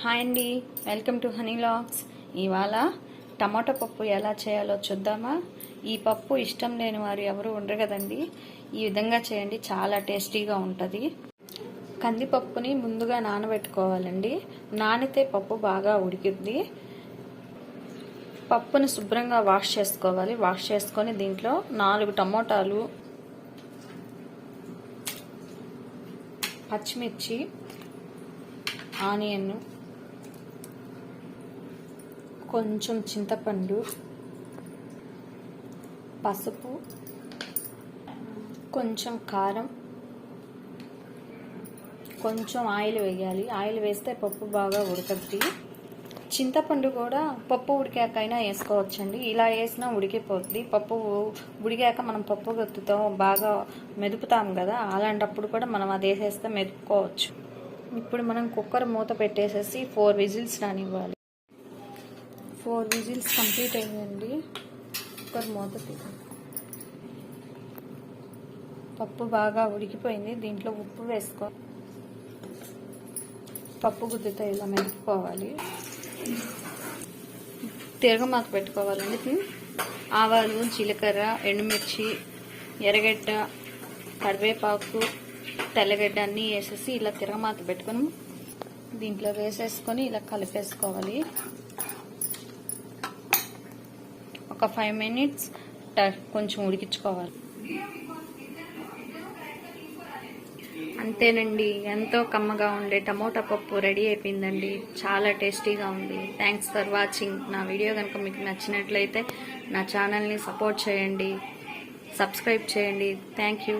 Hi అండి. Welcome to honey logs ఇవాళ టమాటా పప్పు ఎలా చేయాలో చూద్దామా? ఈ పప్పు ఇష్టం లేని వారు ఎవరు ఉండరు కదండి. ఈ విధంగా చేయండి చాలా టేస్టీగా ఉంటుంది. కందిపప్పుని ముందుగా నానబెట్టుకోవాలండి. నానితే పప్పు బాగా ఉడికిద్ది. పప్పుని శుభ్రంగా వాష్ చేసుకోవాలి. వాష్ చేసుకొని దీంట్లో నాలుగు టమోటాలు పచ్చిమిర్చి ఆనియన్ కొంచెం చింతపండు పసుపు కొంచెం కారం కొంచెం ఆయిల్ వేయాలి. ఆయిల్ వేస్తే పప్పు బాగా ఉడకద్ది. చింతపండు కూడా పప్పు ఉడికాకైనా వేసుకోవచ్చండి. ఇలా వేసినా ఉడికిపోతుంది పప్పు ఉడికాక మనం పప్పు గత్తుతో బాగా మెదుపుతాం కదా అలాంటప్పుడు కూడా మనం అది వేసేస్తే మెదుపుకోవచ్చు. ఇప్పుడు మనం కుక్కర్ మూత పెట్టేసేసి ఫోర్ విజిల్స్ రానివ్వాలి. ఫోర్ విజిల్స్ కంప్లీట్ అయిందండి కుక్కర్ మూత పప్పు బాగా ఉడికిపోయింది. దీంట్లో ఉప్పు వేసుకో పప్పు గుద్దుతో ఇలా మెదుపుకోవాలి. తిరగమాత పెట్టుకోవాలండి ఆవాలు జీలకర్ర ఎండుమిర్చి ఎర్రగడ్డ కరివేపాకు తెల్లగడ్డ అన్నీ వేసేసి ఇలా తిరగమాత పెట్టుకొని దీంట్లో వేసేసుకొని ఇలా కలిపేసుకోవాలి. ఒక ఫైవ్ మినిట్స్ కొంచెం ఉడికించుకోవాలి. అంతేనండి ఎంతో కమ్మగా ఉండే టమోటా పప్పు రెడీ అయిపోయిందండి. చాలా టేస్టీగా ఉంది. థ్యాంక్స్ ఫర్ వాచింగ్ నా వీడియో కనుక మీకు నచ్చినట్లయితే నా ఛానల్ని సపోర్ట్ చేయండి. సబ్స్క్రైబ్ చేయండి. Thank you